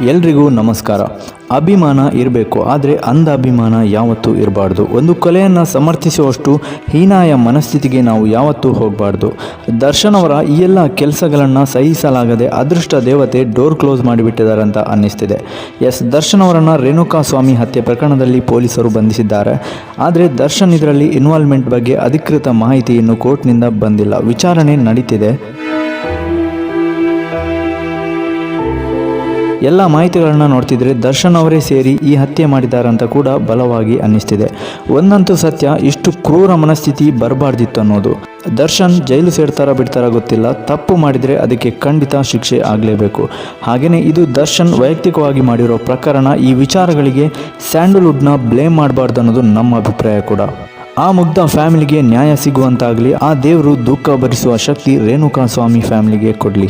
ಎಲ್ರಿಗೂ ನಮಸ್ಕಾರ. ಅಭಿಮಾನ ಇರಬೇಕು, ಆದರೆ ಅಂಧ ಅಭಿಮಾನ ಯಾವತ್ತೂ ಇರಬಾರ್ದು. ಒಂದು ಕಲೆಯನ್ನು ಸಮರ್ಥಿಸುವಷ್ಟು ಹೀನಾಯ ಮನಸ್ಥಿತಿಗೆ ನಾವು ಯಾವತ್ತೂ ಹೋಗಬಾರ್ದು. ದರ್ಶನ್ ಅವರ ಈ ಎಲ್ಲ ಕೆಲಸಗಳನ್ನು ಸಹಿಸಲಾಗದೆ ಅದೃಷ್ಟ ದೇವತೆ ಡೋರ್ ಕ್ಲೋಸ್ ಮಾಡಿಬಿಟ್ಟಿದ್ದಾರೆ ಅಂತ ಅನ್ನಿಸ್ತಿದೆ. ಎಸ್, ದರ್ಶನ್ ಅವರನ್ನು ರೇಣುಕಾ ಸ್ವಾಮಿ ಹತ್ಯೆ ಪ್ರಕರಣದಲ್ಲಿ ಪೊಲೀಸರು ಬಂಧಿಸಿದ್ದಾರೆ. ಆದರೆ ದರ್ಶನ್ ಇದರಲ್ಲಿ ಇನ್ವಾಲ್ವ್ಮೆಂಟ್ ಬಗ್ಗೆ ಅಧಿಕೃತ ಮಾಹಿತಿಯನ್ನು ಕೋರ್ಟ್ನಿಂದ ಬಂದಿಲ್ಲ. ವಿಚಾರಣೆ ನಡೀತಿದೆ. ಎಲ್ಲ ಮಾಹಿತಿಗಳನ್ನ ನೋಡ್ತಿದ್ರೆ ದರ್ಶನ್ ಅವರೇ ಸೇರಿ ಈ ಹತ್ಯೆ ಮಾಡಿದ್ದಾರೆ ಅಂತ ಕೂಡ ಬಲವಾಗಿ ಅನ್ನಿಸ್ತಿದೆ. ಒಂದಂತೂ ಸತ್ಯ, ಇಷ್ಟು ಕ್ರೂರ ಮನಸ್ಥಿತಿ ಬರಬಾರ್ದಿತ್ತು ಅನ್ನೋದು. ದರ್ಶನ್ ಜೈಲು ಸೇರ್ತಾರ ಬಿಡ್ತಾರ ಗೊತ್ತಿಲ್ಲ, ತಪ್ಪು ಮಾಡಿದರೆ ಅದಕ್ಕೆ ಖಂಡಿತ ಶಿಕ್ಷೆ ಆಗಲೇಬೇಕು. ಹಾಗೆಯೇ ಇದು ದರ್ಶನ್ ವೈಯಕ್ತಿಕವಾಗಿ ಮಾಡಿರೋ ಪ್ರಕರಣ, ಈ ವಿಚಾರಗಳಿಗೆ ಸ್ಯಾಂಡಲ್ವುಡ್ನ ಬ್ಲೇಮ್ ಮಾಡಬಾರ್ದು ಅನ್ನೋದು ನಮ್ಮ ಅಭಿಪ್ರಾಯ ಕೂಡ. ಆ ಮುಗ್ಧ ಫ್ಯಾಮಿಲಿಗೆ ನ್ಯಾಯ ಸಿಗುವಂತಾಗಲಿ, ಆ ದೇವರು ದುಃಖ ಭರಿಸುವ ಶಕ್ತಿ ರೇಣುಕಾ ಸ್ವಾಮಿ ಫ್ಯಾಮಿಲಿಗೆ ಕೊಡಲಿ.